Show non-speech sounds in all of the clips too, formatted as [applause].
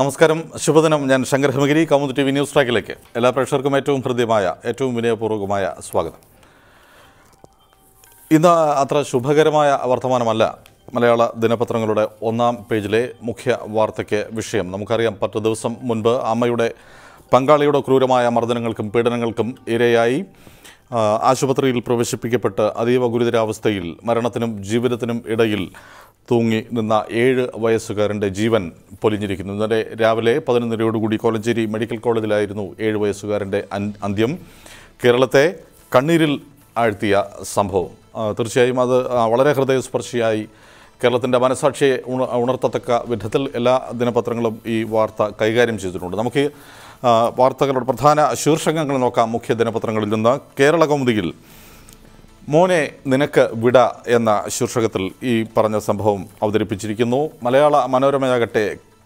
നമസ്കാരം. ശുഭദിനം. ഞാൻ Shankar Himagiri. Kaumudi T V news ട്രാക്കിലേക്ക്. എല്ലാ പ്രേക്ഷകർക്കും ഏറ്റവും ഹൃദ്യമായ ഏറ്റവും വിനയപൂർവകമായ സ്വാഗതം. ഇന്ന് അത്ര ശുഭകരമായ വർത്തമാനമല്ല മലയാള ദിനപത്രങ്ങളുടെ ഒന്നാം പേജിലെ മുഖ്യ വാർത്തയ്ക്ക് വിഷയം. നമുക്കറിയാം പത്ത് ദിവസം മുൻപ് അമ്മയുടെ പങ്കാളിയുടെ ക്രൂരമായ മർദ്ദനങ്ങൾക്കും പീഡനങ്ങൾക്കും ഇരയായി. ആശുപത്രിയിൽ പ്രവേശിപ്പിക്കപ്പെട്ട് അതീവ ഗുരുതരാവസ്ഥയിൽ മരണത്തിനും ജീവിതത്തിനും ഇടയിൽ തൂങ്ങി നിന്ന ഏഴ് വയസ്സുകാരന്റെ ജീവൻ പൊലിഞ്ഞിരിക്കുന്നു. ഇന്നലെ രാവിലെ പതിനൊന്നരയോടുകൂടി കോലഞ്ചേരി മെഡിക്കൽ കോളേജിലായിരുന്നു ഏഴ് വയസ്സുകാരന്റെ അന്ത്യം. കേരളത്തെ കണ്ണീരിൽ ആഴ്ത്തിയ സംഭവം. തീർച്ചയായും അത് വളരെ ഹൃദയസ്പർശിയായി. കേരളത്തിന്റെ മനസാക്ഷിയെ ഉണ ഉണർത്തത്തക്ക വിധത്തിൽ എല്ലാ ദിനപത്രങ്ങളും ഈ വാർത്ത കൈകാര്യം ചെയ്തിട്ടുണ്ട്. നമുക്ക് വാർത്തകളുടെ പ്രധാന ശീർഷകങ്ങൾ നോക്കാം. മുഖ്യ ദിനപത്രങ്ങളിൽ നിന്ന് കേരള കൗമുദിയിൽ മോനെ നിനക്ക് വിട എന്ന ശീർഷകത്തിൽ ഈ പറഞ്ഞ സംഭവം അവതരിപ്പിച്ചിരിക്കുന്നു. മലയാള മനോരമയാകട്ടെ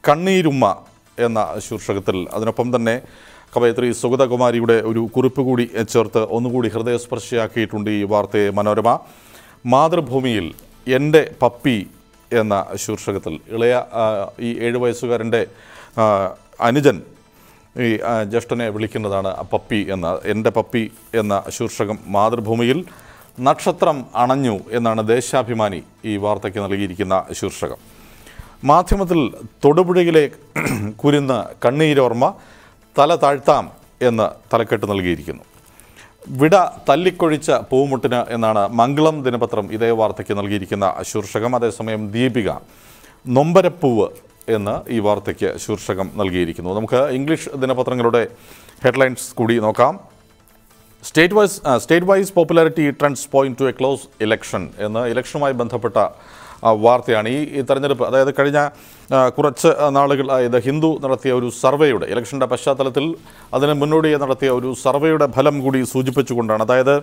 കണ്ണീരുമ്മ എന്ന ശീർഷകത്തിൽ. അതിനൊപ്പം തന്നെ കവയത്രി സുഗതകുമാരിയുടെ ഒരു കുറിപ്പ് കൂടി ചേർത്ത് ഒന്നുകൂടി ഹൃദയസ്പർശിയാക്കിയിട്ടുണ്ട് ഈ വാർത്തയെ മനോരമ. മാതൃഭൂമിയിൽ എന്റെ പപ്പി എന്ന ശീർഷകത്തിൽ. ഇളയ ഈ ഏഴ് വയസ്സുകാരന്റെ അനുജൻ ഈ ജ്യേഷ്ഠനെ വിളിക്കുന്നതാണ് പപ്പി എന്ന എന്റെ പപ്പി എന്ന ശീർഷകം മാതൃഭൂമിയിൽ. നക്ഷത്രം അണഞ്ഞു എന്നാണ് ദേശാഭിമാനി ഈ വാർത്തയ്ക്ക് നൽകിയിരിക്കുന്ന ശീർഷകം. മാധ്യമത്തിൽ തൊടുപുഴയിലെ [clears throat] കുരുന്ന് കണ്ണീരോർമ്മ തല താഴ്ത്താം എന്ന് തലക്കെട്ട് നൽകിയിരിക്കുന്നു. വിട തല്ലിക്കൊഴിച്ച പൂമുട്ടിന് എന്നാണ് മംഗളം ദിനപത്രം ഇതേ വാർത്തയ്ക്ക് നൽകിയിരിക്കുന്ന ശീർഷകം. അതേസമയം ദീപിക നൊമ്പരപ്പൂവ് എന്ന് ഈ വാർത്തയ്ക്ക് ശീർഷകം നൽകിയിരിക്കുന്നു. നമുക്ക് ഇംഗ്ലീഷ് ദിനപത്രങ്ങളുടെ ഹെഡ്ലൈൻസ് കൂടി നോക്കാം. State wise state wise popularity trends point to a close election എന്ന് ഇലക്ഷനുമായി ബന്ധപ്പെട്ട വാർത്തയാണ്. ഈ തെരഞ്ഞെടുപ്പ് അതായത് കഴിഞ്ഞ കുറച്ച് നാളുകളായി ദ ഹിന്ദു നടത്തിയ ഒരു സർവേയുടെ ഇലക്ഷന്റെ പശ്ചാത്തലത്തിൽ അതിന് മുന്നോടിയായി നടത്തിയ ഒരു സർവേയുടെ ഫലം കൂടി സൂചിപ്പിച്ചുകൊണ്ടാണ്. അതായത്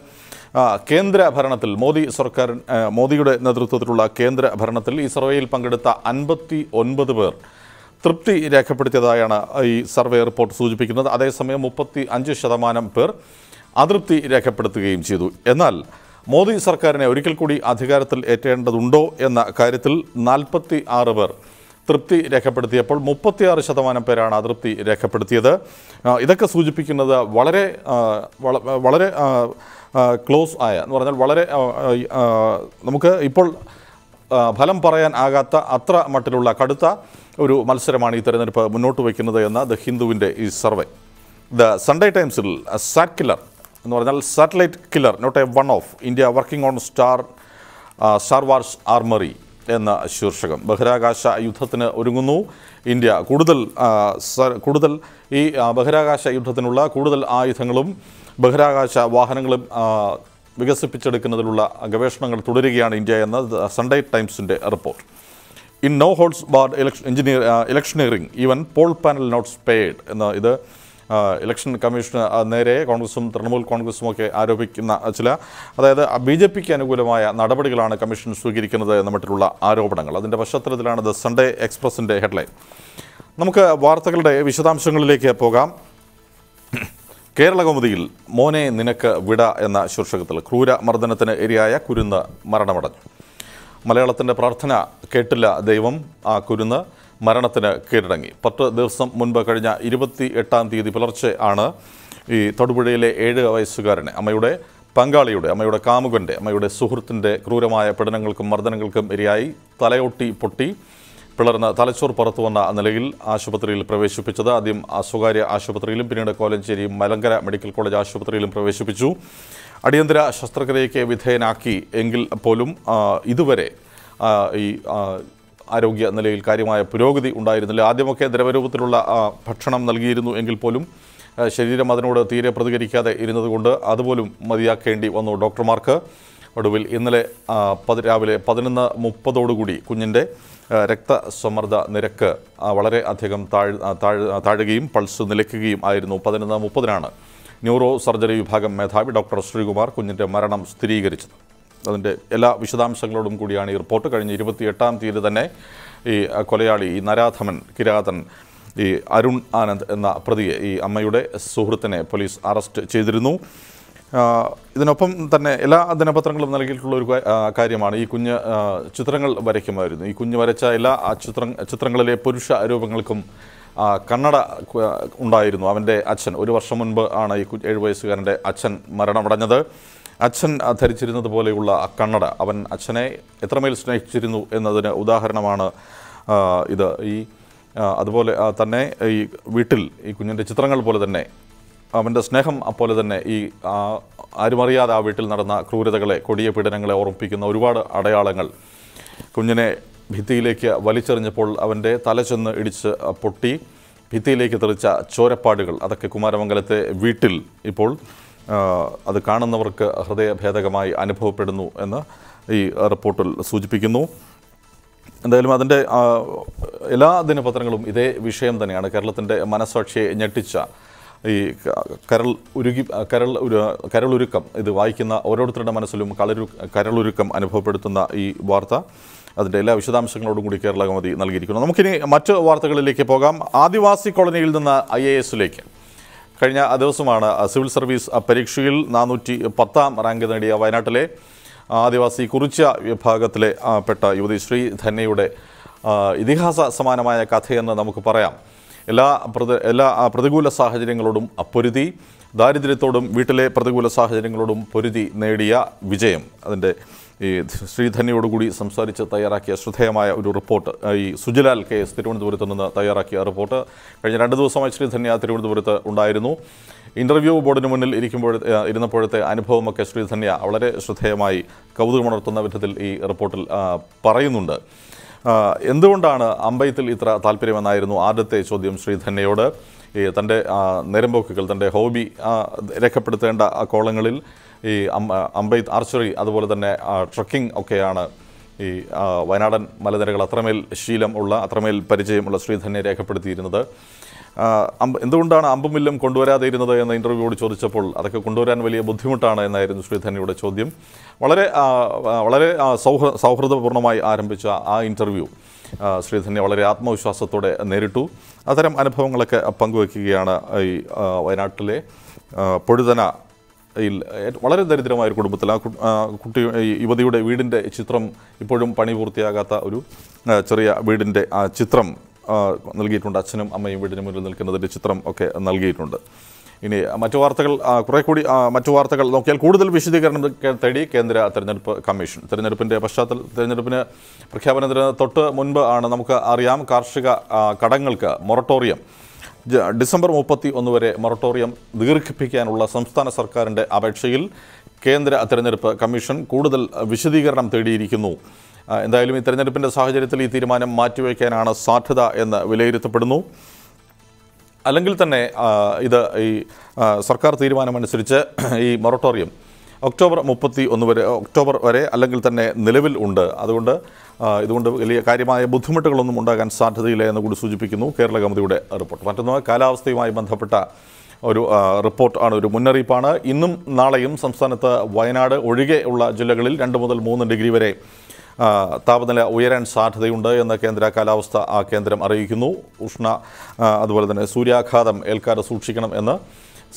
കേന്ദ്ര ഭരണത്തിൽ മോദി സർക്കാർ മോദിയുടെ നേതൃത്വത്തിലുള്ള കേന്ദ്ര ഭരണത്തിൽ ഈ സർവേയിൽ പങ്കെടുത്ത അൻപത്തി ഒൻപത് പേർ തൃപ്തി രേഖപ്പെടുത്തിയതായാണ് ഈ സർവേ റിപ്പോർട്ട് സൂചിപ്പിക്കുന്നത്. അതേസമയം മുപ്പത്തി അഞ്ച് ശതമാനം പേർ അതൃപ്തി രേഖപ്പെടുത്തുകയും ചെയ്തു. എന്നാൽ മോദി സർക്കാരിനെ ഒരിക്കൽ കൂടി അധികാരത്തിൽ ഏറ്റേണ്ടതുണ്ടോ എന്ന കാര്യത്തിൽ നാൽപ്പത്തി ആറ് പേർ തൃപ്തി രേഖപ്പെടുത്തിയപ്പോൾ മുപ്പത്തിയാറ് ശതമാനം പേരാണ് അതൃപ്തി രേഖപ്പെടുത്തിയത്. ഇതൊക്കെ സൂചിപ്പിക്കുന്നത് വളരെ വളരെ ക്ലോസ് ആയ എന്ന് പറഞ്ഞാൽ വളരെ നമുക്ക് ഇപ്പോൾ ഫലം പറയാൻ ആകാത്ത അത്ര മട്ടിലുള്ള കടുത്ത ഒരു മത്സരമാണ് ഈ തെരഞ്ഞെടുപ്പ് മുന്നോട്ട് വയ്ക്കുന്നത് എന്ന ദ ഹിന്ദുവിന്റെ ഈ സർവേ. ദ സൺഡേ ടൈംസിൽ സാറ്റ് കില്ലർ എന്ന് പറഞ്ഞാൽ satellite killer not a one of India working on star star wars armoury എന്ന ശീർഷകം. ബഹിരാകാശ യുദ്ധത്തിന് ഒരുങ്ങുന്നു. ഇന്ത്യ കൂടുതൽ കൂടുതൽ ഈ ബഹിരാകാശ യുദ്ധത്തിനുള്ള കൂടുതൽ ആയുധങ്ങളും ബഹിരാകാശ വാഹനങ്ങളും വികസിപ്പിച്ചെടുക്കുന്നതിലുള്ള ഗവേഷണങ്ങൾ തുടരുകയാണ് ഇന്ത്യ എന്ന Sunday ടൈംസിന്റെ report in no holds barred election engineer ഇലക്ഷനിയറിംഗ് even poll panel notes paid എന്ന ഇത് ഇലക്ഷൻ കമ്മീഷന് നേരെ കോൺഗ്രസും തൃണമൂൽ കോൺഗ്രസും ഒക്കെ ആരോപിക്കുന്ന ചില അതായത് ബി ജെ പിക്ക് അനുകൂലമായ നടപടികളാണ് കമ്മീഷൻ സ്വീകരിക്കുന്നത് എന്ന മട്ടിലുള്ള ആരോപണങ്ങൾ. അതിന്റെ പശ്ചാത്തലത്തിലാണ് ദ സൺഡേ എക്സ്പ്രസിന്റെ ഹെഡ്ലൈൻ. നമുക്ക് വാർത്തകളുടെ വിശദാംശങ്ങളിലേക്ക് പോകാം. കേരള കൗമുദിയിൽ മോനെ നിനക്ക് വിട എന്ന ശീർഷകത്തിൽ ക്രൂര മർദ്ദനത്തിന് ഇരയായ കുരുന്ന് മരണമടഞ്ഞു. മലയാളത്തിന്റെ പ്രാർത്ഥന കേട്ടില്ല ദൈവം ആ കുരുന്ന്. മരണത്തിന് കീഴടങ്ങി. പത്ത് ദിവസം മുൻപ് കഴിഞ്ഞ ഇരുപത്തി എട്ടാം തീയതി പുലർച്ചെ ആണ് ഈ തൊടുപുഴയിലെ ഏഴ് വയസ്സുകാരനെ അമ്മയുടെ പങ്കാളിയുടെ അമ്മയുടെ കാമുകന്റെ അമ്മയുടെ സുഹൃത്തിന്റെ ക്രൂരമായ പീഡനങ്ങൾക്കും മർദ്ദനങ്ങൾക്കും ഇരയായി തലയൊട്ടി പൊട്ടി പിളർന്ന് തലച്ചോർ പുറത്തു വന്ന നിലയിൽ ആശുപത്രിയിൽ പ്രവേശിപ്പിച്ചത്. ആദ്യം സ്വകാര്യ ആശുപത്രിയിലും പിന്നീട് കോലഞ്ചേരി മലങ്കര മെഡിക്കൽ കോളേജ് ആശുപത്രിയിലും പ്രവേശിപ്പിച്ചു. അടിയന്തര ശസ്ത്രക്രിയയ്ക്ക് വിധേയനാക്കി എങ്കിൽ പോലും ഇതുവരെ ഈ ആരോഗ്യ നിലയിൽ കാര്യമായ പുരോഗതി ഉണ്ടായിരുന്നില്ല. ആദ്യമൊക്കെ ദ്രവരൂപത്തിലുള്ള ഭക്ഷണം നൽകിയിരുന്നു എങ്കിൽ പോലും ശരീരം അതിനോട് തീരെ പ്രതികരിക്കാതെ ഇരുന്നതുകൊണ്ട് അതുപോലും മതിയാക്കേണ്ടി വന്നു. ഡോക്ടർമാർക്ക് ഒടുവിൽ ഇന്നലെ രാവിലെ പതിനൊന്ന് മുപ്പതോടുകൂടി കുഞ്ഞിന്റെ രക്തസമ്മർദ്ദ നിരക്ക് വളരെ അധികം താഴ് താഴുകയും പൾസ് നിലയ്ക്കുകയും ആയിരുന്നു. പതിനൊന്ന് മുപ്പതിനാണ് ന്യൂറോ സർജറി വിഭാഗം മേധാവി ഡോക്ടർ ശ്രീകുമാർ കുഞ്ഞിന്റെ മരണം സ്ഥിരീകരിച്ചത്. അതിന്റെ എല്ലാ വിശദാംശങ്ങളോടും കൂടിയാണ് ഈ റിപ്പോർട്ട്. കഴിഞ്ഞ ഇരുപത്തിയെട്ടാം തീയതി തന്നെ ഈ കൊലയാളി ഈ നരാധമൻ കിരാതൻ ഈ അരുൺ ആനന്ദ് എന്ന പ്രതിയെ ഈ അമ്മയുടെ സുഹൃത്തിനെ പോലീസ് അറസ്റ്റ് ചെയ്തിരുന്നു. ഇതിനൊപ്പം തന്നെ എല്ലാ ദിനപത്രങ്ങളും നൽകിയിട്ടുള്ള ഒരു കാര്യമാണ് ഈ കുഞ്ഞ് ചിത്രങ്ങൾ വരയ്ക്കുമായിരുന്നു. ഈ കുഞ്ഞ് വരച്ച എല്ലാ ചിത്ര ചിത്രങ്ങളിലെ പുരുഷ രൂപങ്ങൾക്കും കണ്ണട ഉണ്ടായിരുന്നു. അവന്റെ അച്ഛൻ ഒരു വർഷം മുൻപ് ആണ് ഈ ഏഴ് വയസ്സുകാരന്റെ അച്ഛൻ മരണമടഞ്ഞത്. അച്ഛൻ ധരിച്ചിരുന്നത് പോലെയുള്ള കണ്ണട അവൻ അച്ഛനെ എത്രമേൽ സ്നേഹിച്ചിരുന്നു എന്നതിന് ഉദാഹരണമാണ് ഇത്. ഈ അതുപോലെ തന്നെ ഈ വീട്ടിൽ ഈ കുഞ്ഞിന്റെ ചിത്രങ്ങൾ പോലെ തന്നെ അവന്റെ സ്നേഹം അപ്പോലെ തന്നെ ഈ ആരുമറിയാതെ ആ വീട്ടിൽ നടന്ന ക്രൂരതകളെ കൊടിയ പീഡനങ്ങളെ ഓർമ്മിപ്പിക്കുന്ന ഒരുപാട് അടയാളങ്ങൾ കുഞ്ഞിനെ ഭിത്തിയിലേക്ക് വലിച്ചെറിഞ്ഞപ്പോൾ അവന്റെ തല ചെന്ന് ഇടിച്ച് പൊട്ടി ഭിത്തിയിലേക്ക് തെറിച്ച ചോരപ്പാടുകൾ. അതൊക്കെ കുമാരമംഗലത്തെ വീട്ടിൽ ഇപ്പോൾ അത് കാണുന്നവർക്ക് ഹൃദയഭേദകമായി അനുഭവപ്പെടുന്നു എന്ന് ഈ റിപ്പോർട്ടിൽ സൂചിപ്പിക്കുന്നു. എന്തായാലും അതിന്റെ എല്ലാ ദിനപത്രങ്ങളും ഇതേ വിഷയം തന്നെയാണ്. കേരളത്തിന്റെ മനസാക്ഷിയെ ഞെട്ടിച്ച ഈ കരൾ ഉരുകി കരൾ കരളുരുക്കം. ഇത് വായിക്കുന്ന ഓരോരുത്തരുടെ മനസ്സിലും കളരു കരളുരുക്കം അനുഭവപ്പെടുത്തുന്ന ഈ വാർത്ത അതിന്റെ എല്ലാ വിശദാംശങ്ങളോടും കൂടി കേരള കോമതി നൽകിയിരിക്കുന്നു. നമുക്കിനി മറ്റ് വാർത്തകളിലേക്ക് പോകാം. ആദിവാസി കോളനിയിൽ നിന്ന് ഐ എ എസിലേക്ക്. കഴിഞ്ഞ ദിവസമാണ് സിവിൽ സർവീസ് പരീക്ഷയിൽ നാനൂറ്റി പത്താം റാങ്ക് നേടിയ വയനാട്ടിലെ ആദിവാസി കുറിച്ച വിഭാഗത്തിലെ പെട്ട യുവതി ശ്രീ ധന്യയുടെ ഇതിഹാസ സമാനമായ കഥയെന്ന് നമുക്ക് പറയാം. എല്ലാ പ്രതി എല്ലാ പ്രതികൂല സാഹചര്യങ്ങളോടും പൊരുതി ദാരിദ്ര്യത്തോടും വീട്ടിലെ പ്രതികൂല സാഹചര്യങ്ങളോടും പൊരുതി നേടിയ വിജയം. അതിന്റെ ഈ ശ്രീധന്യയോടുകൂടി സംസാരിച്ച് തയ്യാറാക്കിയ ശ്രദ്ധേയമായ ഒരു റിപ്പോർട്ട് ഈ സുജിലാൽ കെ എസ് തിരുവനന്തപുരത്ത് നിന്ന് തയ്യാറാക്കിയ റിപ്പോർട്ട്. കഴിഞ്ഞ രണ്ട് ദിവസമായി ശ്രീധന്യ തിരുവനന്തപുരത്ത് ഉണ്ടായിരുന്നു. ഇന്റർവ്യൂ ബോർഡിന് മുന്നിൽ ഇരിക്കുമ്പോൾ ഇരുന്നപ്പോഴത്തെ അനുഭവമൊക്കെ ശ്രീധന്യ വളരെ ശ്രദ്ധേയമായി കൗതുകമുണർത്തുന്ന വിധത്തിൽ ഈ റിപ്പോർട്ടിൽ പറയുന്നുണ്ട്. എന്തുകൊണ്ടാണ് അമ്പയത്തിൽ ഇത്ര താല്പര്യമെന്നായിരുന്നു ആദ്യത്തെ ചോദ്യം ശ്രീധന്യയോട് തന്റെ നിരമ്പോക്കുകൾ തന്റെ ഹോബി രേഖപ്പെടുത്തേണ്ട കോളങ്ങളിൽ ഈ അമ്പ അമ്പയ് ആർച്ചറി അതുപോലെ തന്നെ ട്രക്കിംഗ് ഒക്കെയാണ് ഈ വയനാടൻ മലനിരകൾ അത്രമേൽ ശീലം ഉള്ള അത്രമേൽ പരിചയമുള്ള ശ്രീധന്യെ രേഖപ്പെടുത്തിയിരുന്നത്. എന്തുകൊണ്ടാണ് അമ്പുമില്ലും കൊണ്ടുവരാതെ ഇരുന്നത് എന്ന ഇന്റർവ്യൂയോട് ചോദിച്ചപ്പോൾ അതൊക്കെ കൊണ്ടുവരാൻ വലിയ ബുദ്ധിമുട്ടാണ് എന്നായിരുന്നു ശ്രീധന്യയുടെ ചോദ്യം. വളരെ വളരെ സൗഹൃ സൗഹൃദപൂർണമായി ആരംഭിച്ച ആ ഇന്റർവ്യൂ ശ്രീധന്യ വളരെ ആത്മവിശ്വാസത്തോടെ നേരിട്ടു. അത്തരം അനുഭവങ്ങളൊക്കെ പങ്കുവയ്ക്കുകയാണ് ഈ വയനാട്ടിലെ പൊഴുതന വളരെ ദരിദ്രമായ ഒരു കുടുംബത്തിൽ ആ കുട്ടി യുവതിയുടെ വീടിന്റെ ചിത്രം ഇപ്പോഴും പണി പൂർത്തിയാകാത്ത ഒരു ചെറിയ വീടിന്റെ ആ ചിത്രം നൽകിയിട്ടുണ്ട്. അച്ഛനും അമ്മയും വീടിന് മുന്നിൽ നിൽക്കുന്നതിന്റെ ചിത്രം ഒക്കെ നൽകിയിട്ടുണ്ട്. ഇനി മറ്റു വാർത്തകൾ കുറേ കൂടി മറ്റു വാർത്തകൾ നോക്കിയാൽ കൂടുതൽ വിശദീകരണം തേടി കേന്ദ്ര തെരഞ്ഞെടുപ്പ് കമ്മീഷൻ. തെരഞ്ഞെടുപ്പിന്റെ പശ്ചാത്തല തെരഞ്ഞെടുപ്പിന് പ്രഖ്യാപനത്തിന് തൊട്ട് മുൻപ് ആണ് നമുക്ക് അറിയാം കാർഷിക കടങ്ങൾക്ക് മൊറട്ടോറിയം ഡിസംബർ മുപ്പത്തി ഒന്ന് വരെ മൊറട്ടോറിയം ദീർഘിപ്പിക്കാനുള്ള സംസ്ഥാന സർക്കാരിന്റെ അപേക്ഷയിൽ കേന്ദ്ര തെരഞ്ഞെടുപ്പ് കമ്മീഷൻ കൂടുതൽ വിശദീകരണം തേടിയിരിക്കുന്നു. എന്തായാലും ഈ തെരഞ്ഞെടുപ്പിന്റെ സാഹചര്യത്തിൽ ഈ തീരുമാനം മാറ്റിവെക്കാനാണ് സാധ്യത എന്ന് വിലയിരുത്തപ്പെടുന്നു. അല്ലെങ്കിൽ തന്നെ ഇത് ഈ സർക്കാർ തീരുമാനമനുസരിച്ച് ഈ മൊറട്ടോറിയം ഒക്ടോബർ മുപ്പത്തി ഒന്ന് വരെ ഒക്ടോബർ വരെ അല്ലെങ്കിൽ തന്നെ നിലവിൽ ഉണ്ട്. അതുകൊണ്ട് ഇതുകൊണ്ട് വലിയ കാര്യമായ ബുദ്ധിമുട്ടുകളൊന്നും ഉണ്ടാകാൻ സാധ്യതയില്ല എന്ന് കൂടി സൂചിപ്പിക്കുന്നു കേരള കമ്മിറ്റിയുടെ റിപ്പോർട്ട്. മറ്റൊന്ന് കാലാവസ്ഥയുമായി ബന്ധപ്പെട്ട ഒരു റിപ്പോർട്ടാണ് ഒരു മുന്നറിയിപ്പാണ്. ഇന്നും നാളെയും സംസ്ഥാനത്ത് വയനാട് ഒഴികെ ഉള്ള ജില്ലകളിൽ രണ്ട് മുതൽ മൂന്ന് ഡിഗ്രി വരെ താപനില ഉയരാൻ സാധ്യതയുണ്ട് എന്ന് കേന്ദ്ര കാലാവസ്ഥ ആ കേന്ദ്രം അറിയിക്കുന്നു. ഉഷ്ണ അതുപോലെ തന്നെ സൂര്യാഘാതം ഏൽക്കാതെ സൂക്ഷിക്കണം എന്ന്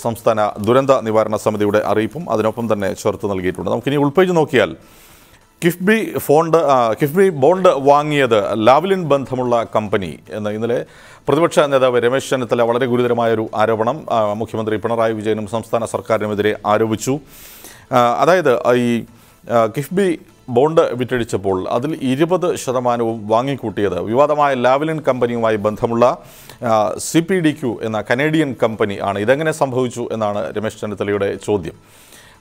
സംസ്ഥാന ദുരന്ത നിവാരണ സമിതിയുടെ അറിയിപ്പും അതിനൊപ്പം തന്നെ ചേർത്ത് നൽകിയിട്ടുണ്ട്. നമുക്കിനി ഉൾപേജ് നോക്കിയാൽ കിഫ്ബി ഫോണ്ട് കിഫ്ബി ബോണ്ട് വാങ്ങിയത് ലാവ്ലിൻ ബന്ധമുള്ള കമ്പനി എന്ന് ഇന്നലെ പ്രതിപക്ഷ നേതാവ് രമേശ് ചെന്നിത്തല വളരെ ഗുരുതരമായൊരു ആരോപണം മുഖ്യമന്ത്രി പിണറായി വിജയനും സംസ്ഥാന സർക്കാരിനുമെതിരെ ആരോപിച്ചു. അതായത് ഈ കിഫ്ബി ബോണ്ട് വിറ്റഴിച്ചപ്പോൾ അതിൽ ഇരുപത് ശതമാനവും വാങ്ങിക്കൂട്ടിയത്. വിവാദമായ ലാവലിൻ കമ്പനിയുമായി ബന്ധമുള്ള സി പി ഡി ക്യു എന്ന കനേഡിയൻ കമ്പനി ആണ്. ഇതെങ്ങനെ സംഭവിച്ചു എന്നാണ് രമേശ് ചെന്നിത്തലയുടെ ചോദ്യം.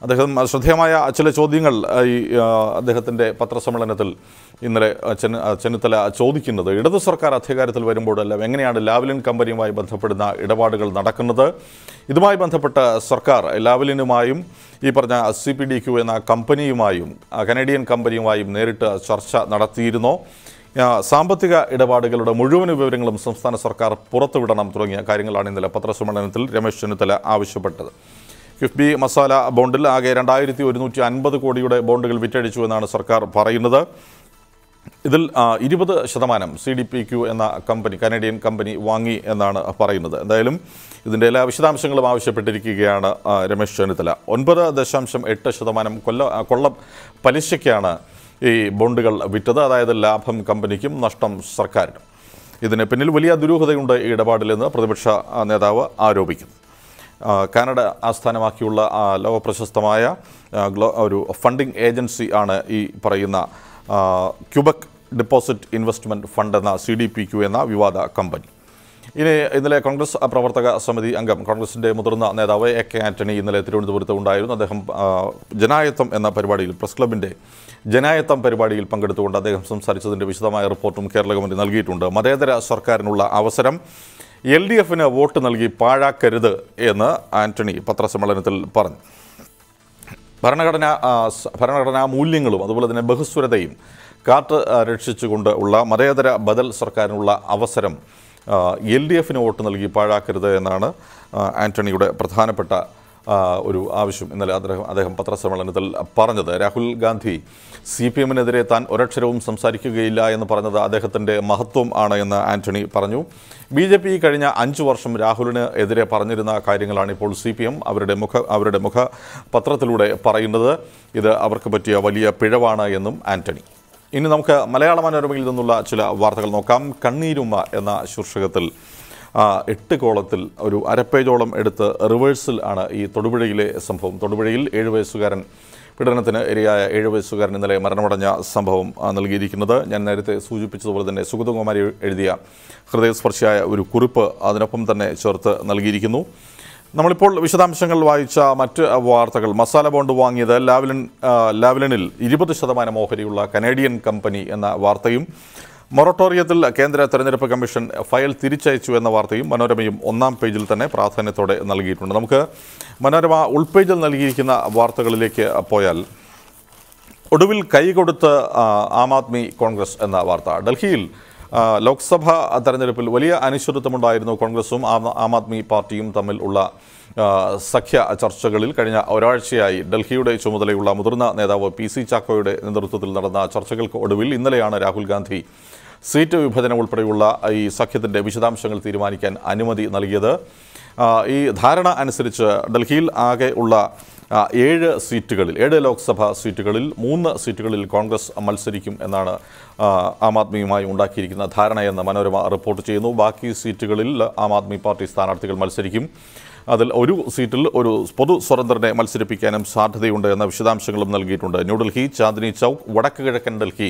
അദ്ദേഹം ശ്രദ്ധേയമായ ചില ചോദ്യങ്ങൾ ഈ അദ്ദേഹത്തിന്റെ പത്രസമ്മേളനത്തിൽ ഇന്നലെ ചെന്നിത്തല ചോദിക്കുന്നത് ഇടതു സർക്കാർ അധികാരത്തിൽ വരുമ്പോഴെല്ലാം എങ്ങനെയാണ് ലാവലിൻ കമ്പനിയുമായി ബന്ധപ്പെടുന്ന ഇടപാടുകൾ നടക്കുന്നത്? ഇതുമായി ബന്ധപ്പെട്ട സർക്കാർ ലാവലിനുമായും ഈ പറഞ്ഞ സി പി ഡി ക്യു എന്ന കമ്പനിയുമായും കനേഡിയൻ കമ്പനിയുമായും നേരിട്ട് ചർച്ച നടത്തിയിരുന്നോ. സാമ്പത്തിക ഇടപാടുകളുടെ മുഴുവൻ വിവരങ്ങളും സംസ്ഥാന സർക്കാർ പുറത്തുവിടണം തുടങ്ങിയ കാര്യങ്ങളാണ് ഇന്നലെ പത്രസമ്മേളനത്തിൽ രമേശ് ചെന്നിത്തല ആവശ്യപ്പെട്ടത്. കിഫ്ബി മസാല ബോണ്ടിൽ ആകെ രണ്ടായിരത്തി ഒരുന്നൂറ്റി അൻപത് കോടിയുടെ ബോണ്ടുകൾ വിറ്റഴിച്ചു എന്നാണ് സർക്കാർ പറയുന്നത്. ഇതിൽ ഇരുപത് ശതമാനം സി ഡി പി ക്യു എന്ന കമ്പനി കനേഡിയൻ കമ്പനി വാങ്ങി എന്നാണ് പറയുന്നത്. എന്തായാലും ഇതിന്റെ എല്ലാ വിശദാംശങ്ങളും ആവശ്യപ്പെട്ടിരിക്കുകയാണ് രമേശ് ചെന്നിത്തല. ഒൻപത് ദശാംശം എട്ട് ശതമാനം കൊല്ല കൊള്ള പലിശയ്ക്കാണ് ഈ ബോണ്ടുകൾ വിറ്റത്. അതായത് ലാഭം കമ്പനിക്കും നഷ്ടം സർക്കാരിനും. ഇതിന് പിന്നിൽ വലിയ ദുരൂഹതയുണ്ട് ഈ ഇടപാടിലെന്ന് പ്രതിപക്ഷ നേതാവ് ആരോപിക്കുന്നു. കാനഡ ആസ്ഥാനമാക്കിയുള്ള ലോക പ്രശസ്തമായ ഒരു ഫണ്ടിംഗ് ഏജൻസി ആണ് ഈ പറയുന്ന ക്യൂബക് ഡെപ്പോസിറ്റ് ഇൻവെസ്റ്റ്മെന്റ് ഫണ്ട് എന്ന സി ഡി പി ക്യു എന്ന വിവാദ കമ്പനി. ഇനി ഇന്നലെ കോൺഗ്രസ് പ്രവർത്തക സമിതി അംഗം കോൺഗ്രസിന്റെ മുതിർന്ന നേതാവ് എ കെ ആന്റണി ഇന്നലെ തിരുവനന്തപുരത്ത് ഉണ്ടായിരുന്നു. അദ്ദേഹം ജനായത്വം എന്ന പരിപാടിയിൽ പ്രസ് ക്ലബിന്റെ ജനായത്തം പരിപാടിയിൽ പങ്കെടുത്തുകൊണ്ട് അദ്ദേഹം സംസാരിച്ചതിന്റെ വിശദമായ റിപ്പോർട്ടും കേരള ഗവൺമെന്റ് നൽകിയിട്ടുണ്ട്. മതേതര സർക്കാരിനുള്ള അവസരം എൽ ഡി എഫിന് വോട്ട് നൽകി പാഴാക്കരുത് എന്ന് ആന്റണി പത്രസമ്മേളനത്തിൽ പറഞ്ഞു. ഭരണഘടന ഭരണഘടനാ മൂല്യങ്ങളും അതുപോലെ തന്നെ ബഹുസ്വരതയും കാത്ത് രക്ഷിച്ചുകൊണ്ട് ഉള്ള മതേതര ബദൽ സർക്കാരിനുള്ള അവസരം എൽ ഡി എഫിന് വോട്ട് നൽകി പാഴാക്കരുത് എന്നാണ് ആന്റണിയുടെ പ്രധാനപ്പെട്ട ഒരു ആവശ്യം. ഇന്നലെ അദ്ദേഹം അദ്ദേഹം പത്രസമ്മേളനത്തിൽ പറഞ്ഞത് രാഹുൽ ഗാന്ധി സി പി എമ്മിനെതിരെ താൻ ഒരക്ഷരവും സംസാരിക്കുകയില്ല എന്ന് പറഞ്ഞത് അദ്ദേഹത്തിന്റെ മഹത്വം ആണ് എന്ന് ആന്റണി പറഞ്ഞു. ബി ജെ പി കഴിഞ്ഞ അഞ്ച് വർഷം രാഹുലിന് എതിരെ പറഞ്ഞിരുന്ന കാര്യങ്ങളാണ് ഇപ്പോൾ സി പി എം അവരുടെ മുഖ അവരുടെ മുഖ പത്രത്തിലൂടെ പറയുന്നത്. ഇത് അവർക്ക് പറ്റിയ വലിയ പിഴവാണ് എന്നും ആന്റണി. ഇനി നമുക്ക് മലയാള മനോരമയിൽ നിന്നുള്ള ചില വാർത്തകൾ നോക്കാം. കണ്ണീരുമ്മ എന്ന ശീർഷകത്തിൽ എട്ട് കോളത്തിൽ ഒരു അരപ്പേജോളം എടുത്ത് റിവേഴ്സിൽ ആണ് ഈ തൊടുപുഴയിലെ സംഭവം. തൊടുപുഴയിൽ ഏഴ് വയസ്സുകാരൻ പീഡനത്തിന് ഇരയായ ഏഴ് വയസ്സുകാരൻ ഇന്നലെ മരണമടഞ്ഞ സംഭവം നൽകിയിരിക്കുന്നത്. ഞാൻ നേരത്തെ സൂചിപ്പിച്ചതുപോലെ തന്നെ സുഗതകുമാരി എഴുതിയ ഹൃദയസ്പർശിയായ ഒരു കുറിപ്പ് അതിനൊപ്പം തന്നെ ചേർത്ത് നൽകിയിരിക്കുന്നു. നമ്മളിപ്പോൾ വിശദാംശങ്ങൾ വായിച്ച മറ്റ് വാർത്തകൾ. മസാല ബോണ്ട് വാങ്ങിയത് ലാവ്ലിൻ ലാവ്ലിനിൽ ഇരുപത് ശതമാനം ഓഹരിയുള്ള കനേഡിയൻ കമ്പനി എന്ന വാർത്തയും മൊറട്ടോറിയത്തിൽ കേന്ദ്ര തെരഞ്ഞെടുപ്പ് കമ്മീഷൻ ഫയൽ തിരിച്ചയച്ചു എന്ന വാർത്തയും മനോരമയും ഒന്നാം പേജിൽ തന്നെ പ്രാധാന്യത്തോടെ നൽകിയിട്ടുണ്ട്. നമുക്ക് മനോരമ ഉൾപേജിൽ നൽകിയിരിക്കുന്ന വാർത്തകളിലേക്ക് പോയാൽ ഒടുവിൽ കൈകൊടുത്ത് ആ, ആദ്മി കോൺഗ്രസ് എന്ന വാർത്ത. ഡൽഹിയിൽ ലോക്സഭ തെരഞ്ഞെടുപ്പിൽ വലിയ അനിശ്ചിതത്വമുണ്ടായിരുന്നു. കോൺഗ്രസും ആം ആദ്മി പാർട്ടിയും തമ്മിൽ ഉള്ള സഖ്യ ചർച്ചകളിൽ കഴിഞ്ഞ ഒരാഴ്ചയായി ഡൽഹിയുടെ ചുമതലയുള്ള മുതിർന്ന നേതാവ് പി സി ചാക്കോയുടെ നേതൃത്വത്തിൽ നടന്ന ചർച്ചകൾക്ക് ഒടുവിൽ ഇന്നലെയാണ് രാഹുൽ ഗാന്ധി സീറ്റ് വിഭജനം ഉൾപ്പെടെയുള്ള ഈ സഖ്യത്തിന്റെ വിശദാംശങ്ങൾ തീരുമാനിക്കാൻ അനുമതി നൽകിയത്. ഈ ധാരണ അനുസരിച്ച് ഡൽഹിയിൽ ആകെ ഉള്ള ഏഴ് സീറ്റുകളിൽ ഏഴ് ലോക്സഭാ സീറ്റുകളിൽ മൂന്ന് സീറ്റുകളിൽ കോൺഗ്രസ് മത്സരിക്കും എന്നാണ് ആ, ആദ്മിയുമായി ഉണ്ടാക്കിയിരിക്കുന്ന ധാരണയെന്ന് മനോരമ റിപ്പോർട്ട് ചെയ്യുന്നു. ബാക്കി സീറ്റുകളിൽ ആം ആദ്മി പാർട്ടി സ്ഥാനാർത്ഥികൾ മത്സരിക്കും. അതിൽ ഒരു സീറ്റിൽ ഒരു പൊതു സ്വതന്ത്രനെ മത്സരിപ്പിക്കാനും സാധ്യതയുണ്ട് എന്ന വിശദാംശങ്ങളും നൽകിയിട്ടുണ്ട്. ന്യൂഡൽഹി ചാന്ദിനി ചൗക്ക് വടക്ക് കിഴക്കൻ ഡൽഹി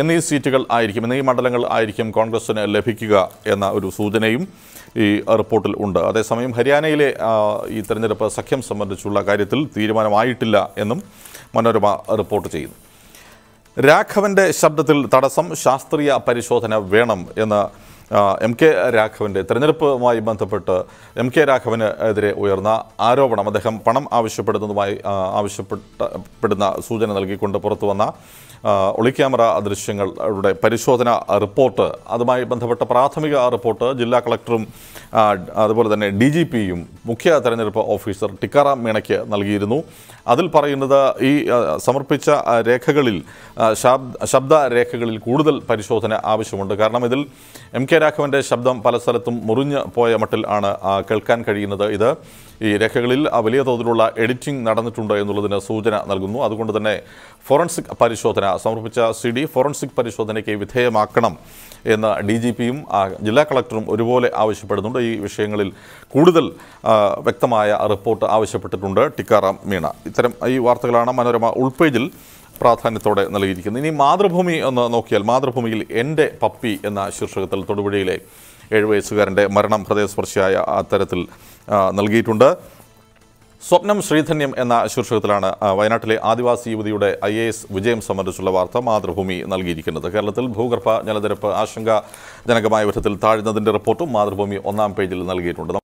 എന്നീ സീറ്റുകൾ ആയിരിക്കും എന്നീ മണ്ഡലങ്ങൾ ആയിരിക്കും കോൺഗ്രസിന് ലഭിക്കുക എന്ന ഒരു സൂചനയും ഈ റിപ്പോർട്ടിൽ ഉണ്ട്. അതേസമയം ഹരിയാനയിലെ ഈ തെരഞ്ഞെടുപ്പ് സഖ്യം സംബന്ധിച്ചുള്ള കാര്യത്തിൽ തീരുമാനമായിട്ടില്ല എന്നും മനോരമ റിപ്പോർട്ട് ചെയ്യുന്നു. രാഘവന്റെ ശബ്ദത്തിൽ തടസ്സം ശാസ്ത്രീയ പരിശോധന വേണം എന്ന് എം കെ രാഘവന്റെ തെരഞ്ഞെടുപ്പുമായി ബന്ധപ്പെട്ട് എം കെ രാഘവന് എതിരെ ഉയർന്ന ആരോപണം. അദ്ദേഹം പണം ആവശ്യപ്പെടുന്നതുമായി ആവശ്യപ്പെട്ട പെടുന്ന സൂചന നൽകിക്കൊണ്ട് പുറത്തു വന്ന ഒളിക്യാമറ ദൃശ്യങ്ങളുടെ പരിശോധന റിപ്പോർട്ട് അതുമായി ബന്ധപ്പെട്ട പ്രാഥമിക റിപ്പോർട്ട് ജില്ലാ കളക്ടറും അതുപോലെ തന്നെ ഡി ജി പിയും മുഖ്യ തെരഞ്ഞെടുപ്പ് ഓഫീസർ ടിക്കാറാം മീണയ്ക്ക് നൽകിയിരുന്നു. അതിൽ പറയുന്നത് ഈ സമർപ്പിച്ച രേഖകളിൽ ശബ്ദ രേഖകളിൽ കൂടുതൽ പരിശോധന ആവശ്യമുണ്ട്. കാരണം ഇതിൽ എം കെ രാഘവന്റെ ശബ്ദം പല സ്ഥലത്തും മുറിഞ്ഞ് പോയ മട്ടിൽ ആണ് കേൾക്കാൻ കഴിയുന്നത് ഇത്. ഈ രേഖകളിൽ വലിയ തോതിലുള്ള എഡിറ്റിംഗ് നടന്നിട്ടുണ്ട് എന്നുള്ളതിന് സൂചന നൽകുന്നു. അതുകൊണ്ട് തന്നെ ഫോറൻസിക് പരിശോധന സമർപ്പിച്ച സി ഡി ഫോറൻസിക് പരിശോധനയ്ക്ക് വിധേയമാക്കണം എന്ന് ഡി ജി പിയും ജില്ലാ കളക്ടറും ഒരുപോലെ ആവശ്യപ്പെടുന്നുണ്ട്. ഈ വിഷയങ്ങളിൽ കൂടുതൽ വ്യക്തമായ റിപ്പോർട്ട് ആവശ്യപ്പെട്ടിട്ടുണ്ട്. ടിക്കാറാം മീണ. ഇത്തരം ഈ വാർത്തകളാണ് മനോരമ ഉൾപേജിൽ പ്രാധാന്യത്തോടെ നൽകിയിരിക്കുന്നത്. ഇനി മാതൃഭൂമി എന്ന് നോക്കിയാൽ മാതൃഭൂമിയിൽ എന്റെ പപ്പി എന്ന ശീർഷകത്തിൽ തൊടുപുഴയിലെ ഏഴ് വയസ്സുകാരന്റെ മരണം ഹൃദയസ്പർശിയായ അത്തരത്തിൽ നൽകിയിട്ടുണ്ട്. സ്വപ്നം ശ്രീധന്യം എന്ന ശീർഷകത്തിലാണ് വയനാട്ടിലെ ആദിവാസി യുവതിയുടെ ഐ എ എസ് വിജയം സംബന്ധിച്ചുള്ള വാർത്ത മാതൃഭൂമി നൽകിയിരിക്കുന്നത്. കേരളത്തിൽ ഭൂഗർഭ ജലനിരപ്പ് ആശങ്കാജനകമായ വിധത്തിൽ താഴ്ന്നതിന്റെ റിപ്പോർട്ടും മാതൃഭൂമി ഒന്നാം പേജിൽ നൽകിയിട്ടുണ്ട്.